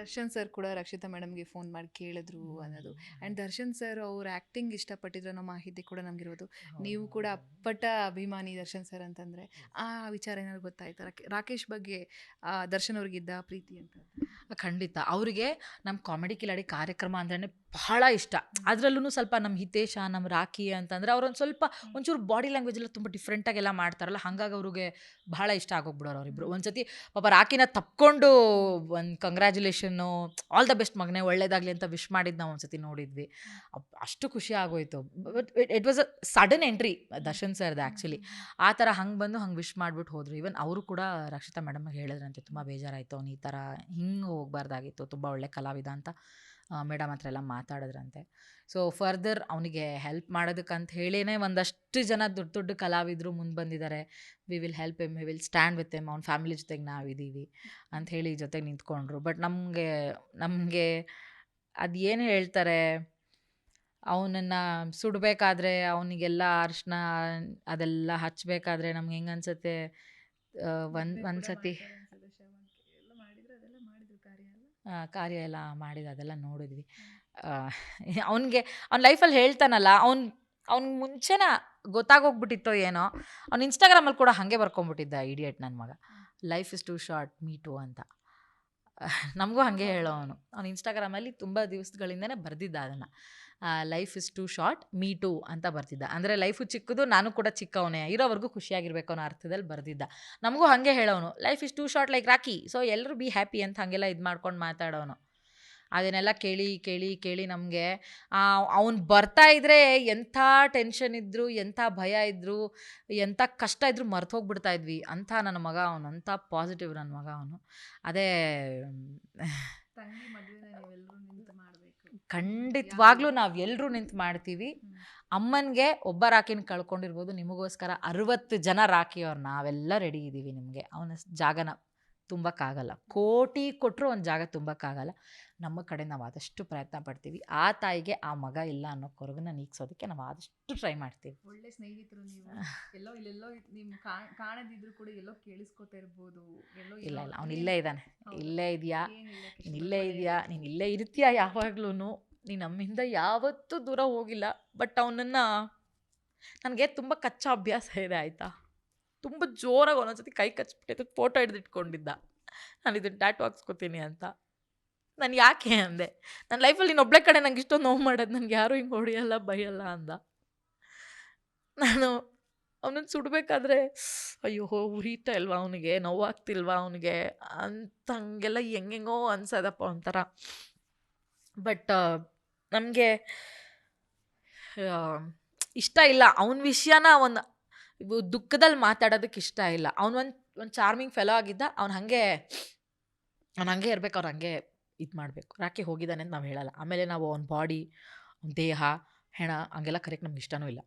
Darshan sir ಕೂಡ Rakshita ಮೇಡಮ್ಗೆ phone ಮಾಡಿ ಕೇಳಿದ್ರು ಅನ್ನೋದು. ಆ್ಯಂಡ್ ದರ್ಶನ್ ಸರ್ ಅವ್ರ ಆ್ಯಕ್ಟಿಂಗ್ ಇಷ್ಟಪಟ್ಟಿದ್ರು ಅನ್ನೋ ಮಾಹಿತಿ ಕೂಡ ನಮಗಿರೋದು. ನೀವು ಕೂಡ ಅಪ್ಪಟ ಅಭಿಮಾನಿ ದರ್ಶನ್ ಸರ್ ಅಂತಂದರೆ ಆ ವಿಚಾರ ಏನಾದ್ರು ಗೊತ್ತಾಯ್ತು? ರಾಕೆ- ರಾಕೇಶ್ ಬಗ್ಗೆ ಆ, ದರ್ಶನ್ ಅವ್ರಿಗಿದ್ದ ಪ್ರೀತಿ ಅಂತ. ಖಂಡಿತ. ಅವರಿಗೆ ನಮ್ಮ ಕಾಮಿಡಿ ಕಿಲಾಡಿ ಕಾರ್ಯಕ್ರಮ ಅಂದ್ರೆ ಬಹಳ ಇಷ್ಟ. ಅದರಲ್ಲೂ ಸ್ವಲ್ಪ ನಮ್ಮ ಹಿತೇಶ ನಮ್ಮ ರಾಖಿ ಅಂತಂದ್ರೆ ಅವ್ರೊಂದು ಸ್ವಲ್ಪ ಒಂಚೂರು ಬಾಡಿ ಲ್ಯಾಂಗ್ವೇಜ್ ಎಲ್ಲ ತುಂಬ ಡಿಫ್ರೆಂಟಾಗೆಲ್ಲ ಮಾಡ್ತಾರಲ್ಲ ಹಾಗಾಗಿ ಅವ್ರಿಗೆ ಬಹಳ ಇಷ್ಟ ಆಗೋಗ್ಬಿಡೋರು ಅವರಿಬ್ರು. ಒಂದ್ಸತಿ ಪಾಪ ರಾಕಿನ ತಪ್ಕೊಂಡು ಒಂದು ಕಂಗ್ರ್ಯಾಚುಲೇಷನ್ನು ಆಲ್ ದ ಬೆಸ್ಟ್ ಮಗನೇ ಒಳ್ಳೇದಾಗಲಿ ಅಂತ ವಿಶ್ ಮಾಡಿದ್ದು ನಾವು ಒಂದ್ಸತಿ ನೋಡಿದ್ವಿ. ಅಪ್- ಅಷ್ಟು ಖುಷಿ ಆಗೋಯ್ತು. But it was a sudden entry Darshan ಸರ್ದು ಆ್ಯಕ್ಚುಲಿ ಆ ಥರ ಹಂಗೆ ಬಂದು ಹಂಗೆ ವಿಶ್ ಮಾಡ್ಬಿಟ್ಟು ಹೋದ್ರು. ಈವನ್ ಅವರು ಕೂಡ ರಕ್ಷಿತಾ ಮೇಡಮ್ಗೆ ಹೇಳಿದ್ರಂತೆ ತುಂಬ ಬೇಜಾರಾಯಿತು ಅವ್ನು ಈ ಥರ ಹಿಂಗೆ ಹೋಗ್ಬಾರ್ದಾಗಿತ್ತು ತುಂಬ ಒಳ್ಳೆ ಕಲಾವಿದ ಅಂತ. ಮೇಡಮ್ ಹತ್ರ ಎಲ್ಲ ಮಾತಾಡಿದ್ರಂತೆ. ಸೊ ಫರ್ದರ್ ಅವನಿಗೆ ಹೆಲ್ಪ್ ಮಾಡೋದಕ್ಕಂತ ಹೇಳಿನೇ ಒಂದಷ್ಟು ಜನ ದೊಡ್ಡ ದೊಡ್ಡ ಕಲಾವಿದರು ಮುಂದೆ ಬಂದಿದ್ದಾರೆ we will help him we will stand with him ಅವ್ನ ಫ್ಯಾಮಿಲಿ ಜೊತೆಗೆ ನಾವಿದ್ದೀವಿ ಅಂತ ಹೇಳಿ ಜೊತೆಗೆ ನಿಂತ್ಕೊಂಡ್ರು. ಬಟ್ ನಮಗೆ ನಮಗೆ ಅದು ಏನು ಹೇಳ್ತಾರೆ ಅವನನ್ನು ಸುಡಬೇಕಾದ್ರೆ ಅವನಿಗೆಲ್ಲ ಅರಿಶಿನ ಅದೆಲ್ಲ ಹಚ್ಚಬೇಕಾದ್ರೆ ನಮ್ಗೆ ಹೆಂಗೆ ಅನ್ಸುತ್ತೆ? ಒಂದು ಒಂದು ಸತಿ ಕಾರ್ಯ ಎಲ್ಲ ಮಾಡಿದ ಅದೆಲ್ಲ ನೋಡಿದ್ವಿ. ಅವನಿಗೆ ಅವ್ನ ಲೈಫಲ್ಲಿ ಹೇಳ್ತಾನಲ್ಲ ಅವ್ನು ಅವ್ನ ಮುಂಚೆನ ಗೊತ್ತಾಗೋಗ್ಬಿಟ್ಟಿತ್ತೋ ಏನೋ ಅವ್ನು ಇನ್ಸ್ಟಾಗ್ರಾಮಲ್ಲಿ ಕೂಡ ಹಾಗೆ ಬರ್ಕೊಂಬಿಟ್ಟಿದ್ದ ಇಡಿಯಟ್ ನನ್ನ ಮಗ. Life is too short me too ಅಂತ. ನಮಗೂ ಹಾಗೆ ಹೇಳೋ ಅವನು ಅವ್ನು ಇನ್ಸ್ಟಾಗ್ರಾಮಲ್ಲಿ ತುಂಬ ದಿವಸಗಳಿಂದನೇ ಬರೆದಿದ್ದ ಅದನ್ನು. Life is too short me too ಅಂತ ಬರ್ತಿದ್ದ. ಅಂದರೆ ಲೈಫು ಚಿಕ್ಕದು, ನಾನು ಕೂಡ ಚಿಕ್ಕವನೇ. ಇರೋವರೆಗೂ ಖುಷಿಯಾಗಿರ್ಬೇಕು ಅನ್ನೋ ಅರ್ಥದಲ್ಲಿ ಬರೆದಿದ್ದ. ನಮಗೂ ಹಾಗೆ ಹೇಳೋನು life is too short like Rocky so ಎಲ್ಲರೂ ಬಿ ಹ್ಯಾಪಿ ಅಂತ ಹಾಗೆಲ್ಲ ಇದು ಮಾಡ್ಕೊಂಡು ಮಾತಾಡೋನು. ಅದನ್ನೆಲ್ಲ ಕೇಳಿ ಕೇಳಿ ಕೇಳಿ ನಮಗೆ ಅವನು ಬರ್ತಾ ಇದ್ದರೆ ಎಂಥ ಟೆನ್ಷನ್ ಇದ್ದರು ಎಂಥ ಭಯ ಇದ್ದರು ಎಂಥ ಕಷ್ಟ ಇದ್ದರೂ ಮರ್ತು ಹೋಗ್ಬಿಡ್ತಾ ಇದ್ವಿ. ಅಂಥ ನನ್ನ ಮಗ ಅವನು, ಅಂಥ ಪಾಸಿಟಿವ್ ನನ್ನ ಮಗ ಅವನು. ಅದೇ ತಂಗಿ ಮದುವೆನ ನೀವೆಲ್ಲರೂ ನಿಂತು ಮಾಡಬೇಕು ಖಂಡಿತವಾಗ್ಲೂ ನಾವು ಎಲ್ಲರೂ ನಿಂತು ಮಾಡ್ತೀವಿ. ಅಮ್ಮನಿಗೆ ಒಬ್ಬ ರಾಕಿನ ಕಳ್ಕೊಂಡಿರ್ಬೋದು. ನಿಮಗೋಸ್ಕರ ಅರವತ್ತು ಜನ ರಾಕಿಯವ್ರು ನಾವೆಲ್ಲ ರೆಡಿ ಇದ್ದೀವಿ ನಿಮಗೆ. ಅವನ ಜಾಗನ ತುಂಬಕ್ಕಾಗಲ್ಲ. ಕೋಟಿ ಕೊಟ್ಟರು ಒಂದು ಜಾಗ ತುಂಬಕ್ಕಾಗಲ್ಲ. ನಮ್ಮ ಕಡೆ ನಾವು ಆದಷ್ಟು ಪ್ರಯತ್ನ ಪಡ್ತೀವಿ. ಆ ತಾಯಿಗೆ ಆ ಮಗ ಇಲ್ಲ ಅನ್ನೋ ಕೊರಗನ್ನ ನೀಗ್ಸೋದಕ್ಕೆ ನಾವು ಆದಷ್ಟು ಟ್ರೈ ಮಾಡ್ತೀವಿ. ಒಳ್ಳೆ ಸ್ನೇಹಿತರು ನೀವು. ಎಲ್ಲೋ ಇಲ್ಲೆಲ್ಲೋ ನಿಮ್ಮ ಕಾಣ್- ಕಾಣದಿದ್ರು ಕೂಡ ಎಲ್ಲೋ ಕೇಳಿಸ್ಕೊತಾ ಇರ್ಬೋದು. ಎಲ್ಲೋ ಇಲ್ಲ ಇಲ್ಲ. ಅವನು ಇಲ್ಲೇ ಇದ್ದಾನೆ. ಇಲ್ಲೇ ಇದೆಯಾ? ನೀನು ಇಲ್ಲೇ ಇದೆಯಾ? ನೀನು ಇಲ್ಲೇ ಇರ್ತೀಯಾ ಯಾವಾಗ್ಲೂ ನೀನು ನಮ್ಮಿಂದ ಯಾವತ್ತೂ ದೂರ ಹೋಗಿಲ್ಲ ಬಟ್ ಅವನನ್ನು ನನಗೆ ತುಂಬ ಕಚ್ಚಾ ಅಭ್ಯಾಸ ಇದೆ, ಆಯಿತಾ? ತುಂಬ ಜೋರಾಗಿ ಒಂದೊಂದ್ಸತಿ ಕೈ ಕಚ್ಬಿಟ್ಟು ಫೋಟೋ ಹಿಡಿದಿಟ್ಕೊಂಡಿದ್ದ. ನಾನು ಇದನ್ನು ಟ್ಯಾಟು ಹಾಕ್ಸ್ಕೊತೀನಿ ಅಂತ. ನಾನು ಯಾಕೆ ಅಂದೆ? ನನ್ನ ಲೈಫಲ್ಲಿ ನೀನು ಕಡೆ ನಂಗೆ ಇಷ್ಟೊಂದು ನೋವು ಮಾಡೋದು ನನಗೆ ಯಾರೂ ಹಿಂಗೆ ಹೊಡೆಯಲ್ಲ, ಬೈಯಲ್ಲ ಅಂದ. ನಾನು ಅವನನ್ನು ಸುಡಬೇಕಾದ್ರೆ, ಅಯ್ಯೋ, ಉರಿತಾ ಇಲ್ವಾ ಅವನಿಗೆ? ನೋವಾಗ್ತಿಲ್ವಾ ಅವನಿಗೆ? ಅಂತ ಹಂಗೆಲ್ಲ ಹೆಂಗೆಂಗೋ ಅನ್ಸದಪ್ಪ ಒಂಥರ. ಬಟ್ ನಮಗೆ ಇಷ್ಟ ಇಲ್ಲ. ಅವನ ವಿಷಯನ ಒಂದು ದುಃಖದಲ್ಲಿ ಮಾತಾಡೋದಕ್ಕೆ ಇಷ್ಟ ಇಲ್ಲ. ಅವನು ಒಂದು ಒಂದು ಚಾರ್ಮಿಂಗ್ ಫೆಲೋ ಆಗಿದ್ದ, ಅವ್ನು ಹಾಗೆ, ಅವ್ನು ಹಂಗೆ ಇರ್ಬೇಕು, ಅವ್ರು ಹಂಗೆ ಇದು ಮಾಡಬೇಕು. ರಾಕಿ ಹೋಗಿದ್ದಾನೆ ಅಂತ ನಾವು ಹೇಳಲ್ಲ. ಆಮೇಲೆ ನಾವು ಅವ್ನ ಬಾಡಿ ದೇಹ, ಹೆಣ, ಹಂಗೆಲ್ಲ ಕರೆಕ್ಟ್ ನಮ್ಗೆ ಇಷ್ಟನೂ ಇಲ್ಲ.